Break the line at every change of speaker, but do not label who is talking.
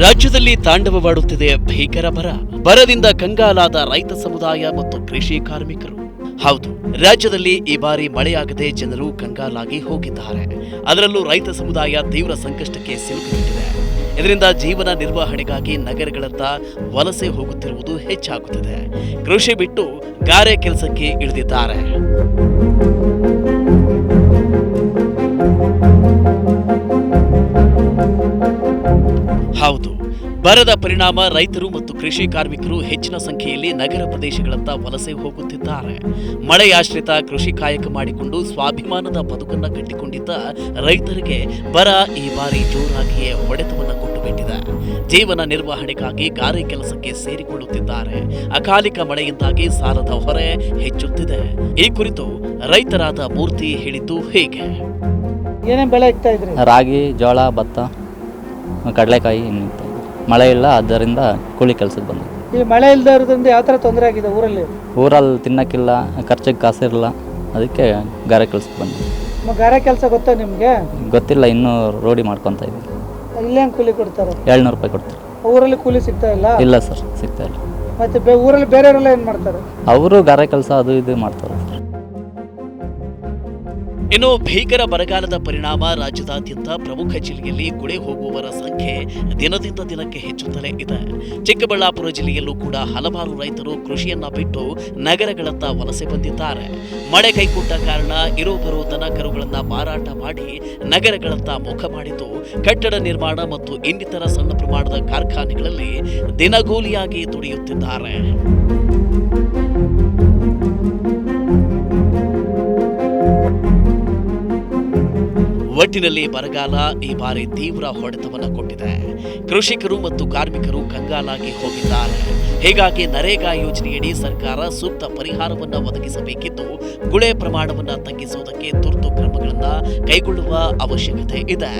ರಾಜ್ಯದಲ್ಲಿ ತಾಂಡವವಾಡುತ್ತಿದೆ ಭೀಕರ ಬರ. ಬರದಿಂದ ಕಂಗಾಲಾದ ರೈತ ಸಮುದಾಯ ಮತ್ತು ಕೃಷಿ ಕಾರ್ಮಿಕರು. ಹೌದು, ರಾಜ್ಯದಲ್ಲಿ ಈ ಬಾರಿ ಮಳೆಯಾಗದೆ ಜನರು ಕಂಗಾಲಾಗಿ ಹೋಗಿದ್ದಾರೆ. ಅದರಲ್ಲೂ ರೈತ ಸಮುದಾಯ ತೀವ್ರ ಸಂಕಷ್ಟಕ್ಕೆ ಸಿಲುಕಿಬಿಟ್ಟಿದೆ. ಇದರಿಂದ ಜೀವನ ನಿರ್ವಹಣೆಗಾಗಿ ನಗರಗಳತ್ತ ವಲಸೆ ಹೋಗುತ್ತಿರುವುದು ಹೆಚ್ಚಾಗುತ್ತಿದೆ. ಕೃಷಿ ಬಿಟ್ಟು ಗಾರೆ ಕೆಲಸಕ್ಕೆ ಇಳಿದಿದ್ದಾರೆ. ಹೌದು. ಬರದ ಪರಿಣಾಮ ರೈತರು ಮತ್ತು ಕೃಷಿ ಕಾರ್ಮಿಕರು ಹೆಚ್ಚಿನ ಸಂಖ್ಯೆಯಲ್ಲಿ ನಗರ ಪ್ರದೇಶಗಳತ್ತ ವಲಸೆ ಹೋಗುತ್ತಿದ್ದಾರೆ. ಮಳೆಯಾಶ್ರಿತ ಕೃಷಿ ಕಾಯಕ ಮಾಡಿಕೊಂಡು ಸ್ವಾಭಿಮಾನದ ಬದುಕನ್ನು ಕಟ್ಟಿಕೊಂಡಿದ್ದ ರೈತರಿಗೆ ಬರ ಈ ಬಾರಿ ಜೋರಾಗಿಯೇ ಹೊಡೆತವನ್ನು ಕೊಟ್ಟು ಬಿಟ್ಟಿದೆ ಜೀವನ ನಿರ್ವಹಣೆಗಾಗಿ ಗಾರೆ ಕೆಲಸಕ್ಕೆ ಸೇರಿಕೊಳ್ಳುತ್ತಿದ್ದಾರೆ. ಅಕಾಲಿಕ ಮಳೆಯಿಂದಾಗಿ ಸಾಲದ ಹೊರೆ ಹೆಚ್ಚುತ್ತಿದೆ. ಈ ಕುರಿತು ರೈತರಾದ ಮೂರ್ತಿ ಹೇಳಿದ್ದು ಹೇಗೆ.
ಏನೇನು ಬೆಳೆ ಇಕ್ತಾ ಇದ್ರಿ?
ರಾಗಿ ಜೋಳ ಭತ್ತ. ಕಡಲೆಕಾಯಿ ಇನ್ನಿತ್ತು ಮಳೆ ಇಲ್ಲ ಆದ್ದರಿಂದ ಕೂಲಿ ಕೆಲಸಕ್ಕೆ ಬಂದು
ಈ ಮಳೆ ಇಲ್ಲದೆ ಇರೋದ್ರಿಂದ ಯಾವ ಥರ ತೊಂದರೆ ಆಗಿದೆ ಊರಲ್ಲಿ?
ಊರಲ್ಲಿ ತಿನ್ನಕ್ಕಿಲ್ಲ ಖರ್ಚಿಗೆ ಕಾಸಿರಲ್ಲ ಅದಕ್ಕೆ ಗಾರೆ ಕೆಲಸಕ್ಕೆ ಬಂದು
ಮ- ಗಾರೆ ಕೆಲಸ ಗೊತ್ತಾ ನಿಮಗೆ?
ಗೊತ್ತಿಲ್ಲ ಇನ್ನೂ ರೋಡಿ ಮಾಡ್ಕೊತಾ ಇದ್ದೀನಿ
ಇಲ್ಲೇ ಹೆಂಗ್ ಕೂಲಿ ಕೊಡ್ತಾರೆ?
ಏಳ್ನೂರು ರೂಪಾಯಿ ಕೊಡ್ತಾರೆ.
ಊರಲ್ಲಿ ಕೂಲಿ ಸಿಗ್ತಾ ಇಲ್ಲ?
ಇಲ್ಲ ಸರ್ ಸಿಗ್ತಾ ಇಲ್ಲ.
ಮತ್ತೆ ಬೇ ಊರಲ್ಲಿ ಬೇರೆಯವರೆಲ್ಲ ಏನು ಮಾಡ್ತಾರೆ?
ಅವರು ಗಾರೆ ಕೆಲಸ ಅದು ಇದು ಮಾಡ್ತಾರೆ.
ಇನ್ನು ಭೀಕರ ಬರಗಾಲದ ಪರಿಣಾಮ ರಾಜ್ಯದಾದ್ಯಂತ ಪ್ರಮುಖ ಜಿಲ್ಲೆಯಲ್ಲಿ ಗುಳೆ ಹೋಗುವವರ ಸಂಖ್ಯೆ ದಿನದಿಂದ ದಿನಕ್ಕೆ ಹೆಚ್ಚುತ್ತಲೇ ಇದೆ. ಚಿಕ್ಕಬಳ್ಳಾಪುರ ಜಿಲ್ಲೆಯಲ್ಲೂ ಕೂಡ ಹಲವಾರು ರೈತರು ಕೃಷಿಯನ್ನ ಬಿಟ್ಟು ನಗರಗಳತ್ತ ವಲಸೆ ಬಂದಿದ್ದಾರೆ. ಮಳೆ ಕೈಕೊಟ್ಟ ಕಾರಣ ಇರೋ ದನ ಕರುಗಳನ್ನ ಮಾರಾಟ ಮಾಡಿ ನಗರಗಳತ್ತ ಮುಖ ಮಾಡಿದ್ದು, ಕಟ್ಟಡ ನಿರ್ಮಾಣ ಮತ್ತು ಇನ್ನಿತರ ಸಣ್ಣ ಪ್ರಮಾಣದ ಕಾರ್ಖಾನೆಗಳಲ್ಲಿ ದಿನಗೂಲಿಯಾಗಿ ದುಡಿಯುತ್ತಿದ್ದಾರೆ. ಒಟ್ಟಿನಲ್ಲಿ ಬರಗಾಲ ಈ ಬಾರಿ ತೀವ್ರ ಹೊಡೆತವನ್ನು ಕೊಟ್ಟಿದೆ. ಕೃಷಿಕರು ಮತ್ತು ಕಾರ್ಮಿಕರು ಕಂಗಾಲಾಗಿ ಹೋಗಿದ್ದಾರೆ. ಹೀಗಾಗಿ ನರೇಗಾ ಯೋಜನೆಯಡಿ ಸರ್ಕಾರ ಸೂಕ್ತ ಪರಿಹಾರವನ್ನು ಒದಗಿಸಬೇಕಿದ್ದು, ಗುಳೆ ಪ್ರಮಾಣವನ್ನು ತಗ್ಗಿಸುವುದಕ್ಕೆ ತುರ್ತು ಕ್ರಮಗಳನ್ನು ಕೈಗೊಳ್ಳುವ ಅವಶ್ಯಕತೆ ಇದೆ.